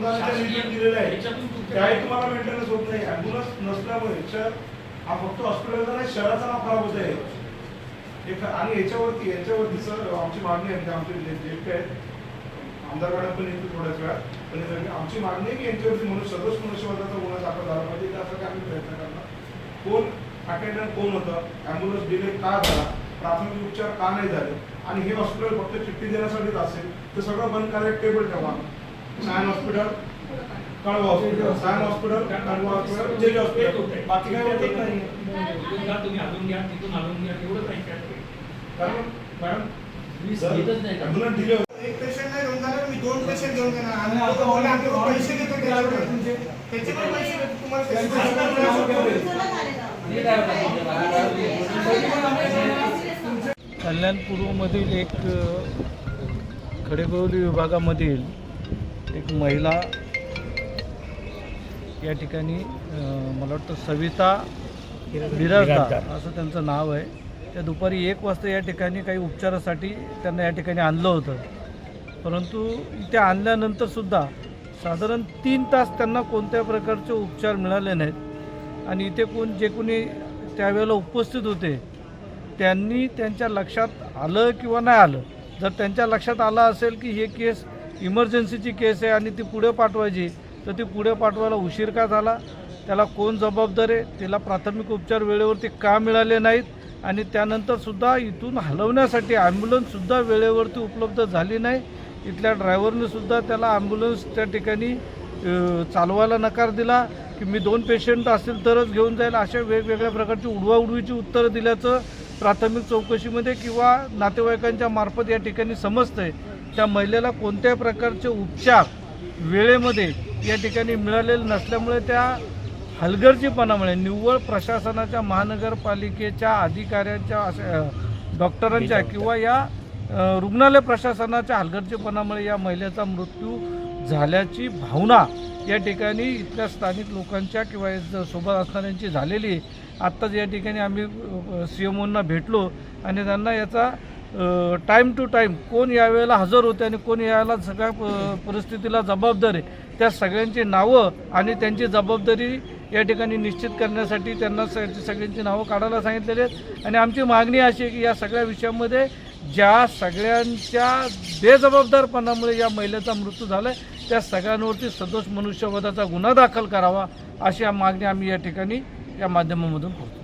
अनुदानाच्या निधीत दिलेलं आहे त्याही तुम्हाला मेंटेनन्स होत नाही. ॲम्ब्युलन्स नसल्यामुळे शहर हा फक्त हॉस्पिटलचा नाही शहराचा नाव खराब होत आहे. एक आणि याच्यावरती याच्यावरती सर आमची मागणी आहे. म्हणजे आमचे जे जे आहेत आमदार मॅडम पण येतील थोड्याच वेळात. पण आमची मागणी आहे की यांच्यावरती म्हणून सदोष मनुष्यवधाचा गुन्हा दाखल झाला पाहिजे. त्यासाठी आम्ही प्रयत्न करणार. कोण अटेंडंट कोण होतं? ॲम्ब्युलन्स डिले का झाला? प्राथमिक उपचार का नाही झाले? आणि हे हॉस्पिटल फक्त चिठ्ठी देण्यासाठीच असेल तर सगळं बंद करा एक टेबल ठेवा. Sion hospital Kalwa hospital Sion hospital Kalwa hospital jelly hospital बाकी काय होतच नाही तुम्ही हलवून घ्या तिथून हलवून घ्या एवढंच नाही काय कारण मॅडम? ॲम्ब्युलन्स डिले एक पेशंट नाही घेऊन जाणार मी दोन पेशंट घेऊन येणार आणि पैसे घेतो. त्याचे पण पैसे तुम्हाला त्याचे कल्याणपूर्वमधील एक अ, खडेगोवली विभागामधील एक महिला या ठिकाणी मला वाटतं सविता बिराजदार असं त्यांचं नाव आहे. त्या दुपारी एक वाजता या ठिकाणी काही उपचारासाठी त्यांना या ठिकाणी आणलं होतं. परंतु इथे आणल्यानंतरसुद्धा साधारण तीन तास त्यांना कोणत्या प्रकारचे उपचार मिळाले नाहीत. आणि इथे कोण जे कोणी त्यावेळेला उपस्थित होते त्यांनी त्यांच्या लक्षात आलं किंवा नाही आलं. जर त्यांच्या लक्षात आलं असेल की हे केस इमर्जन्सीची केस आहे आणि ती पुढे पाठवायची तर ती पुढे पाठवायला उशीर का झाला? त्याला कोण जबाबदार आहे? तिला प्राथमिक उपचार वेळेवरती का मिळाले नाहीत? आणि त्यानंतरसुद्धा इथून हलवण्यासाठी ॲम्ब्युलन्ससुद्धा वेळेवरती उपलब्ध झाली नाही. इथल्या ड्रायव्हरनेसुद्धा त्याला ॲम्ब्युलन्स त्या ठिकाणी चालवायला नकार दिला की मी दोन पेशंट असतील तरच घेऊन जाईल. अशा वेगवेगळ्या प्रकारची उडवाउडवीची उत्तरं दिल्याचं प्राथमिक चौकशीमध्ये किंवा नातेवाईकांच्या मार्फत या ठिकाणी समजतंय. त्या महिलेला कोणत्याही प्रकारचे उपचार वेळेमध्ये या ठिकाणी मिळालेले नसल्यामुळे त्या हलगर्जीपणामुळे निव्वळ प्रशासनाच्या महानगरपालिकेच्या अधिकाऱ्यांच्या डॉक्टरांच्या किंवा या रुग्णालय प्रशासनाच्या हलगर्जीपणामुळे या महिलेचा मृत्यू झाल्याची भावना या ठिकाणी इथल्या स्थानिक लोकांच्या किंवा सोबत असणाऱ्यांची झालेली आत्ताच या ठिकाणी आम्ही सी एम ओंना भेटलो आणि त्यांना याचा टाईम टू टाईम कोण यावेळेला हजर होते आणि कोण यावेळेला सगळ्या प- परिस्थितीला जबाबदार आहे त्या सगळ्यांची नावं आणि त्यांची जबाबदारी या ठिकाणी निश्चित करण्यासाठी त्यांना सगळ्यांची नावं काढायला सांगितलेली आहेत. आणि आमची मागणी अशी आहे की या सगळ्या विषयामध्ये ज्या सगळ्यांच्या बेजबाबदारपणामुळे या महिलेचा मृत्यू झाला आहे त्या सगळ्यांवरती सदोष मनुष्यवधाचा गुन्हा दाखल करावा अशी मागणी आम्ही या ठिकाणी या माध्यमामधून करतो.